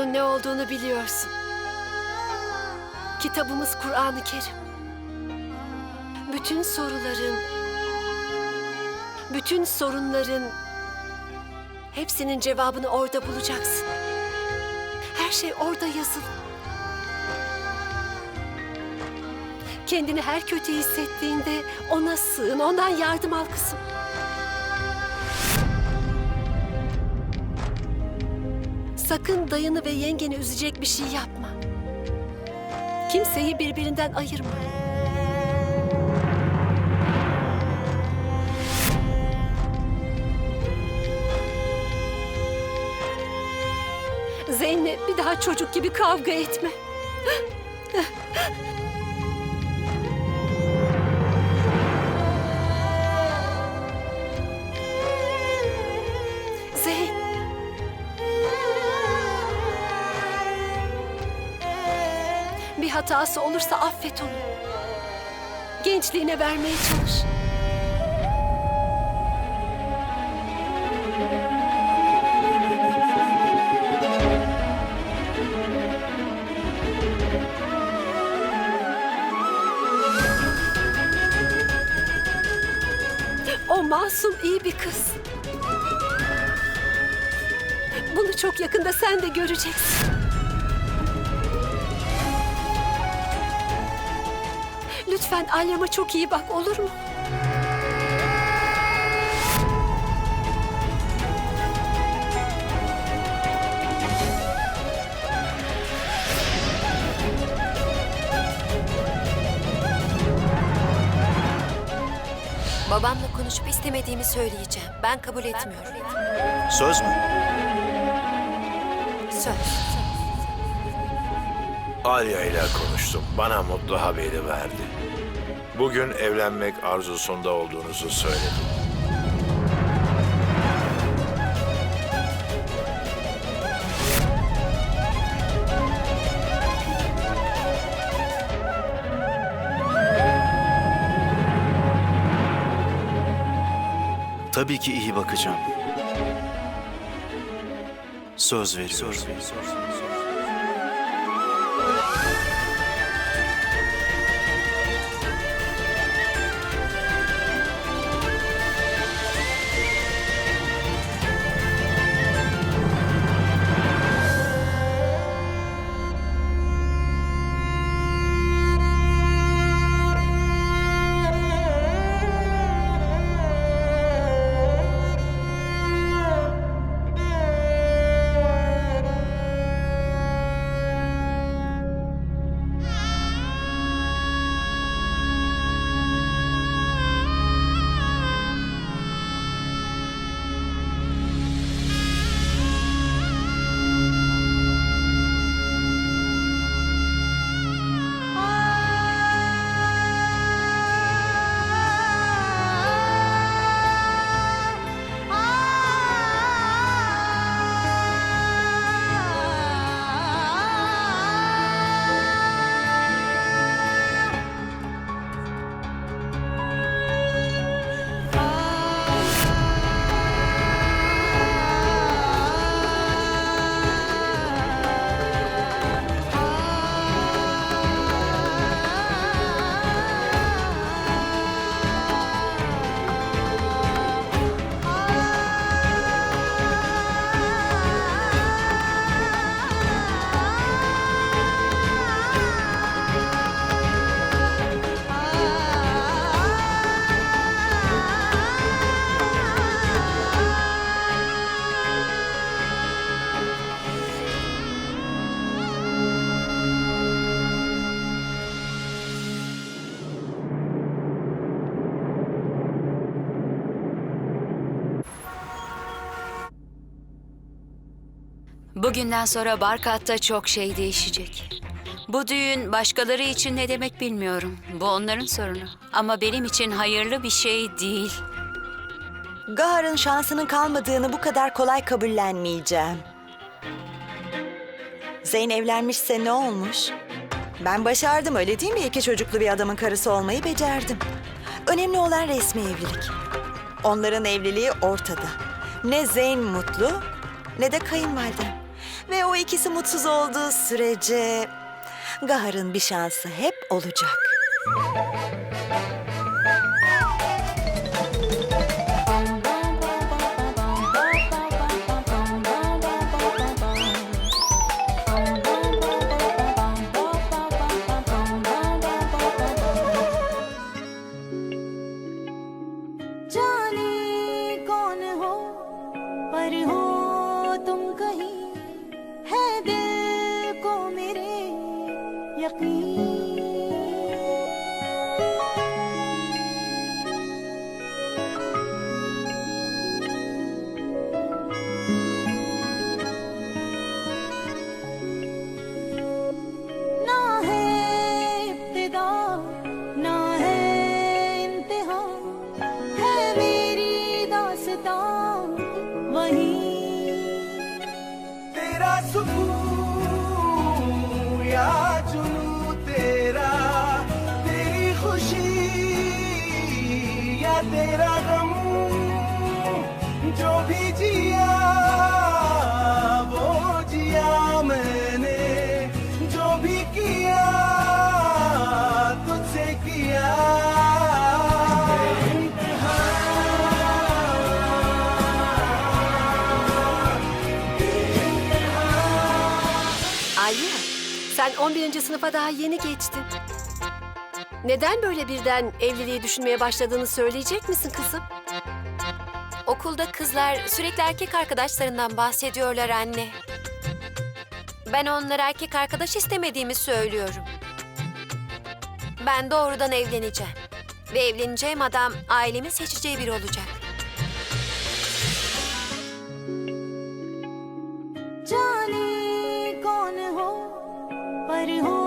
Bunun ne olduğunu biliyorsun. Kitabımız Kur'an-ı Kerim. Bütün soruların, bütün sorunların hepsinin cevabını orada bulacaksın. Her şey orada yazılı. Kendini her kötü hissettiğinde ona sığın, ondan yardım al kızım. Sakın dayını ve yengeni üzecek bir şey yapma. Kimseyi birbirinden ayırma. Zeynep bir daha çocuk gibi kavga etme. Hatası olursa affet onu. Gençliğine vermeye çalış. O masum iyi bir kız. Bunu çok yakında sen de göreceksin. Lütfen Alyam'a çok iyi bak olur mu? Babamla konuşup istemediğimi söyleyeceğim. Ben kabul etmiyorum. Söz mü? Söz. Alya ile konuştum. Bana mutlu haberi verdi. Bugün evlenmek arzusunda olduğunuzu söyledi. Tabii ki iyi bakacağım. Söz veriyorum. Bugünden sonra Barkat'ta çok şey değişecek. Bu düğün başkaları için ne demek bilmiyorum. Bu onların sorunu. Ama benim için hayırlı bir şey değil. Gahar'ın şansının kalmadığını bu kadar kolay kabullenmeyeceğim. Zeyn evlenmişse ne olmuş? Ben başardım öyle değil mi? İki çocuklu bir adamın karısı olmayı becerdim. Önemli olan resmi evlilik. Onların evliliği ortada. Ne Zeyn mutlu ne de kayınvalidem. Ve o ikisi mutsuz olduğu sürece Gahar'ın bir şansı hep olacak. 11. sınıfa daha yeni geçtin. Neden böyle birden evliliği düşünmeye başladığını söyleyecek misin kızım? Okulda kızlar sürekli erkek arkadaşlarından bahsediyorlar anne. Ben onlara erkek arkadaş istemediğimi söylüyorum. Ben doğrudan evleneceğim. Ve evleneceğim adam ailemin seçeceği biri olacak. Oh.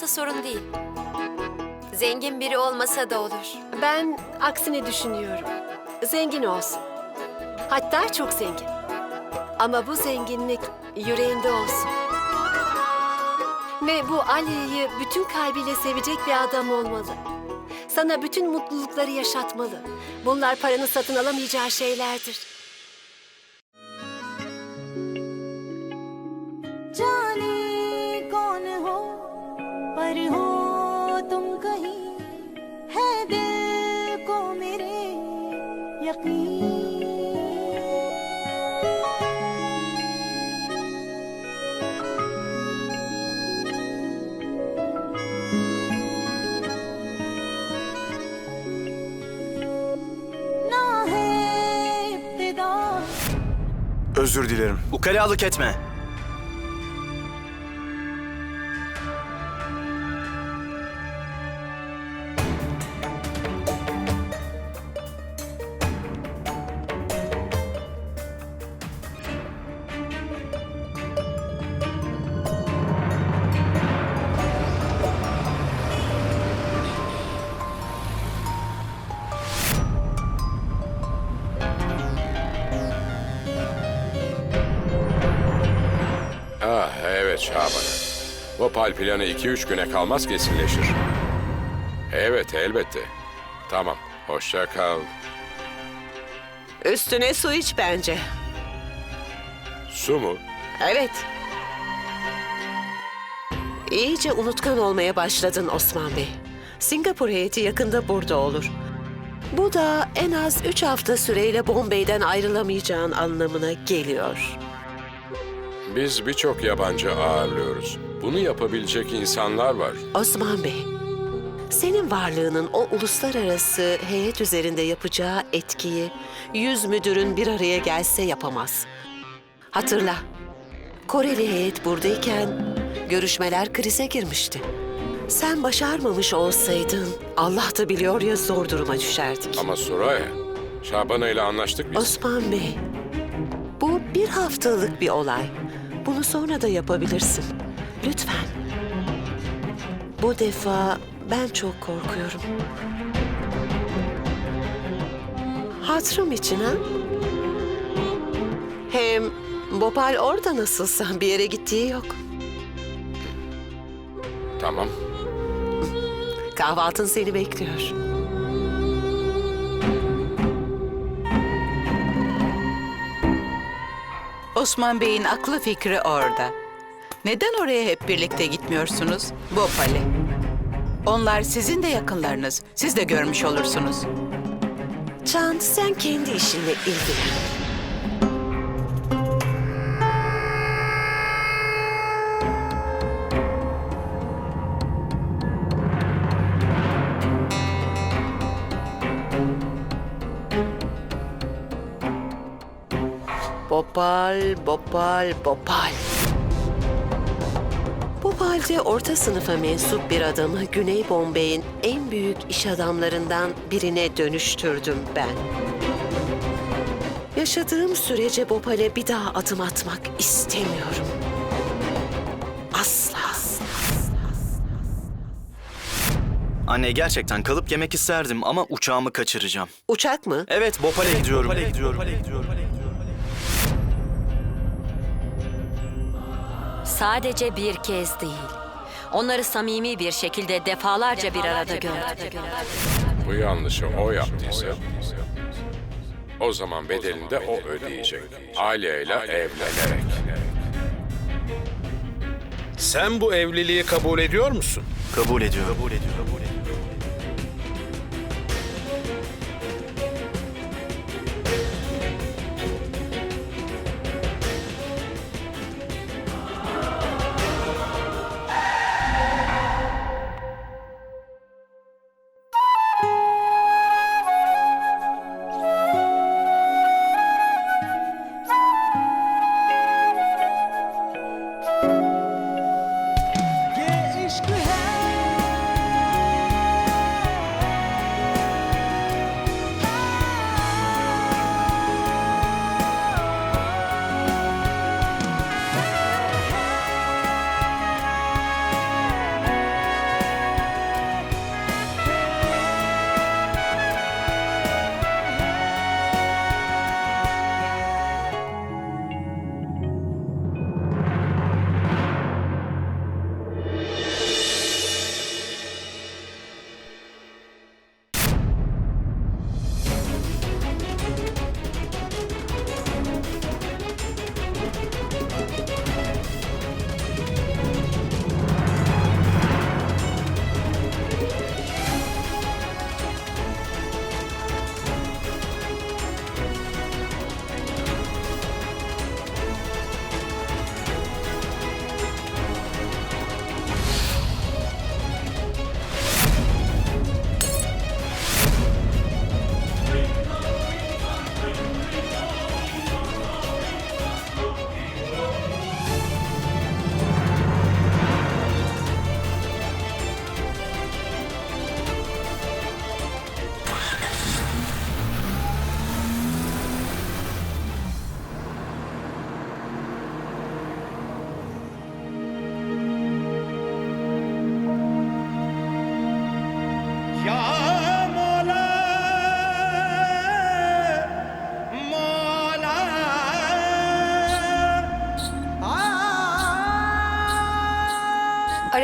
Olmasa sorun değil. Zengin biri olmasa da olur. Ben aksini düşünüyorum. Zengin olsun. Hatta çok zengin. Ama bu zenginlik yüreğinde olsun. Ve bu Aliye'yi bütün kalbiyle sevecek bir adam olmalı. Sana bütün mutlulukları yaşatmalı. Bunlar paranın satın alamayacağı şeylerdir. Özür dilerim. Ukalalık etme. Vopal planı 2-3 güne kalmaz kesinleşir. Evet elbette. Tamam. Hoşça kal. Üstüne su iç bence. Su mu? Evet. İyice unutkan olmaya başladın Osman Bey. Singapur heyeti yakında burada olur. Bu da en az üç hafta süreyle Bombay'den ayrılamayacağın anlamına geliyor. Biz birçok yabancı ağırlıyoruz. Bunu yapabilecek insanlar var. Osman Bey, senin varlığının o uluslararası heyet üzerinde yapacağı etkiyi yüz müdürün bir araya gelse yapamaz. Hatırla, Koreli heyet buradayken görüşmeler krize girmişti. Sen başarmamış olsaydın Allah da biliyor ya zor duruma düşerdik. Ama Suraya, Şaban'a ile anlaştık biz. Osman Bey, bu bir haftalık bir olay. Bunu sonra da yapabilirsin. Lütfen. Bu defa ben çok korkuyorum. Hatırım için ha? Hem Bopal orada nasılsa bir yere gittiği yok. Tamam. Kahvaltın seni bekliyor. Osman Bey'in aklı fikri orada. Neden oraya hep birlikte gitmiyorsunuz? Bopali. Onlar sizin de yakınlarınız. Siz de görmüş olursunuz. Can sen kendi işinle ilgilen. Bopal, Bopal, Bopal. Bopal'de orta sınıfa mensup bir adamı Güney Bombay'in en büyük iş adamlarından birine dönüştürdüm ben. Yaşadığım sürece Bopal'e bir daha adım atmak istemiyorum. Asla. Anne gerçekten kalıp yemek isterdim ama uçağımı kaçıracağım. Uçak mı? Evet, Bopal'e gidiyorum. gidiyorum. Sadece bir kez değil. Onları samimi bir şekilde defalarca bir arada gördüm. Bu yanlışı o yaptıysa o zaman bedelini de o ödeyecek. Aileyle evlenerek. Sen bu evliliği kabul ediyor musun? Kabul ediyorum. Kabul ediyorum. ये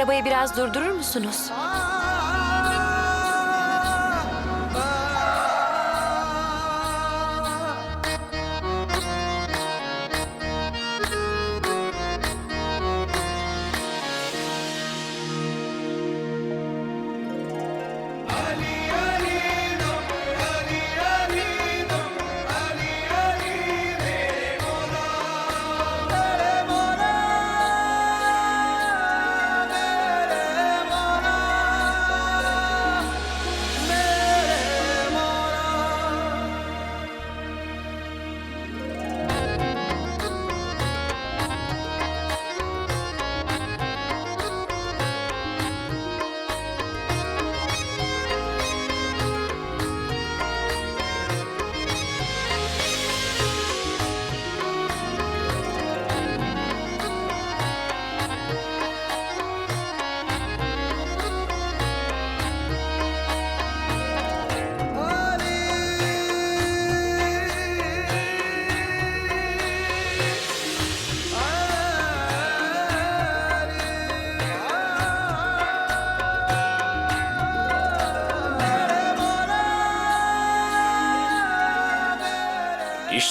Arabayı biraz durdurur musunuz?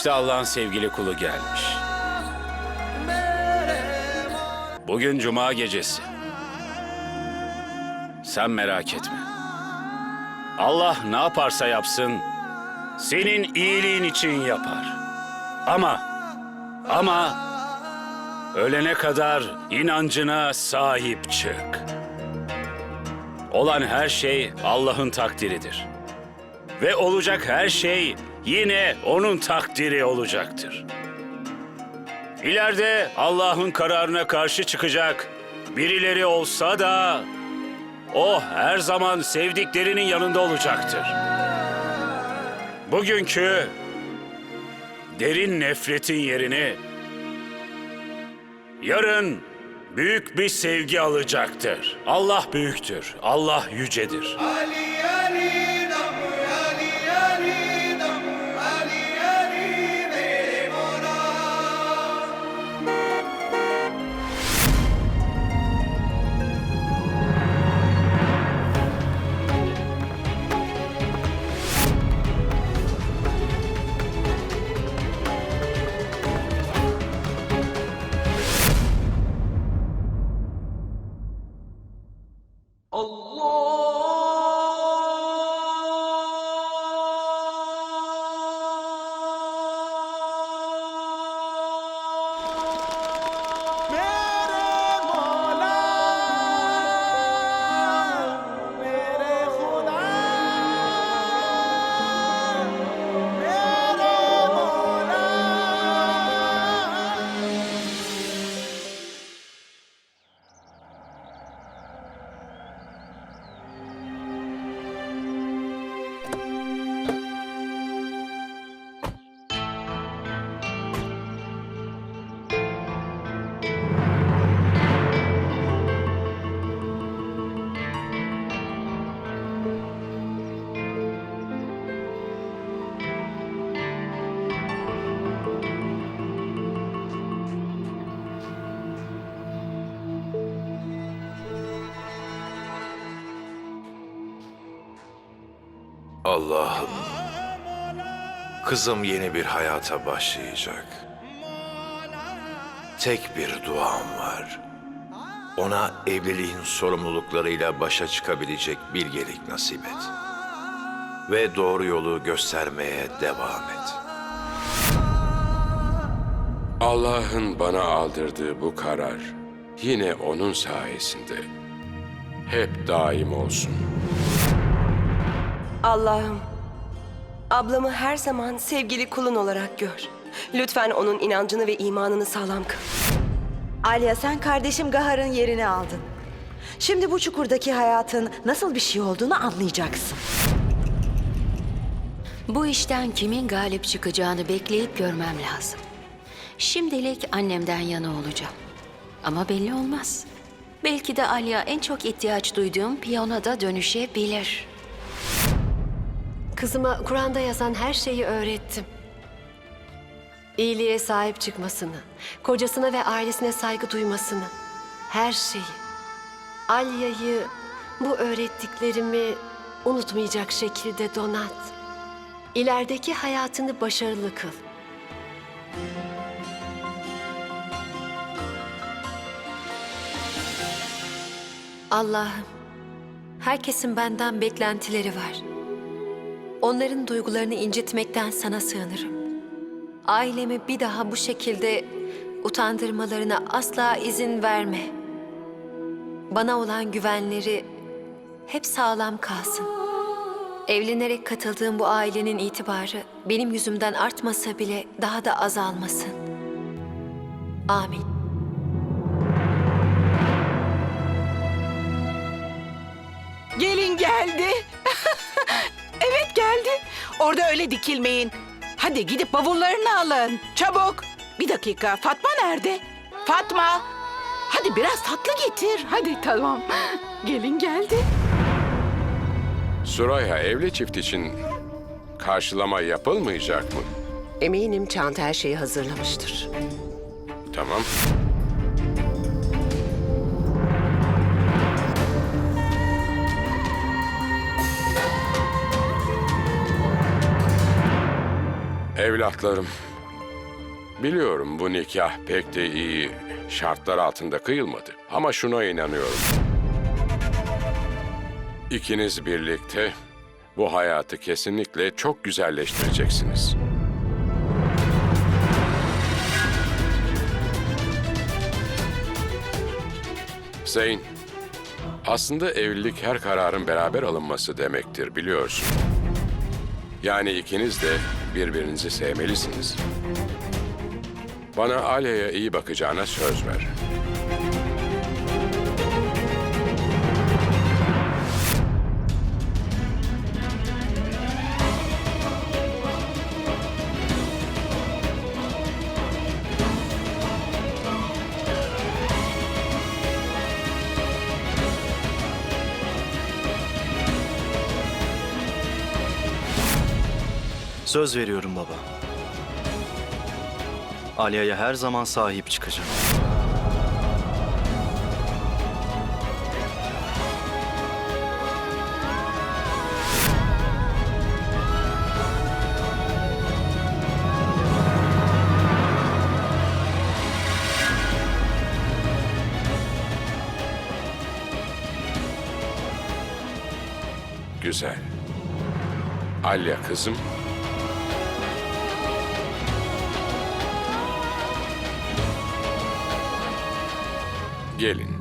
İşte Allah'ın sevgili kulu gelmiş. Bugün cuma gecesi. Sen merak etme. Allah ne yaparsa yapsın senin iyiliğin için yapar. Ama ama ölene kadar inancına sahip çık. Olan her şey Allah'ın takdiridir. Ve olacak her şey yine onun takdiri olacaktır. İleride Allah'ın kararına karşı çıkacak birileri olsa da o her zaman sevdiklerinin yanında olacaktır. Bugünkü derin nefretin yerini yarın büyük bir sevgi alacaktır. Allah büyüktür, Allah yücedir. Ali Ali Allah'ım. Kızım yeni bir hayata başlayacak. Tek bir duam var. Ona evliliğin sorumluluklarıyla başa çıkabilecek bilgelik nasip et. Ve doğru yolu göstermeye devam et. Allah'ın bana aldırdığı bu karar yine onun sayesinde hep daim olsun. Allah'ım, ablamı her zaman sevgili kulun olarak gör. Lütfen onun inancını ve imanını sağlam kıl. Alya sen kardeşim Gahar'ın yerini aldın. Şimdi bu çukurdaki hayatın nasıl bir şey olduğunu anlayacaksın. Bu işten kimin galip çıkacağını bekleyip görmem lazım. Şimdilik annemden yana olacağım. Ama belli olmaz. Belki de Alya en çok ihtiyaç duyduğum piyona da dönüşebilir. Kızıma Kur'an'da yazan her şeyi öğrettim. İyiliğe sahip çıkmasını, kocasına ve ailesine saygı duymasını, her şeyi. Alya'yı bu öğrettiklerimi unutmayacak şekilde donat. İlerideki hayatını başarılı kıl. Allah'ım, herkesin benden beklentileri var. Onların duygularını incitmekten sana sığınırım. Ailemi bir daha bu şekilde utandırmalarına asla izin verme. Bana olan güvenleri hep sağlam kalsın. Evlenerek katıldığım bu ailenin itibarı benim yüzümden artmasa bile daha da azalmasın. Amin. Gelin geldi. Evet geldi. Orada öyle dikilmeyin. Hadi gidip bavullarını alın. Çabuk. Bir dakika. Fatma nerede? Fatma. Hadi biraz tatlı getir. Hadi tamam. Gelin geldi. Suraya evli çift için karşılama yapılmayacak mı? Eminim Çanta her şeyi hazırlamıştır. Tamam. Evlatlarım, biliyorum bu nikah pek de iyi şartlar altında kıyılmadı. Ama şuna inanıyorum. İkiniz birlikte bu hayatı kesinlikle çok güzelleştireceksiniz. Zeyn, aslında evlilik her kararın beraber alınması demektir biliyorsun. Yani ikiniz de birbirinizi sevmelisiniz. Bana Alya'ya iyi bakacağına söz ver. Söz veriyorum baba. Alya'ya her zaman sahip çıkacağım. Güzel. Alya kızım, gelin.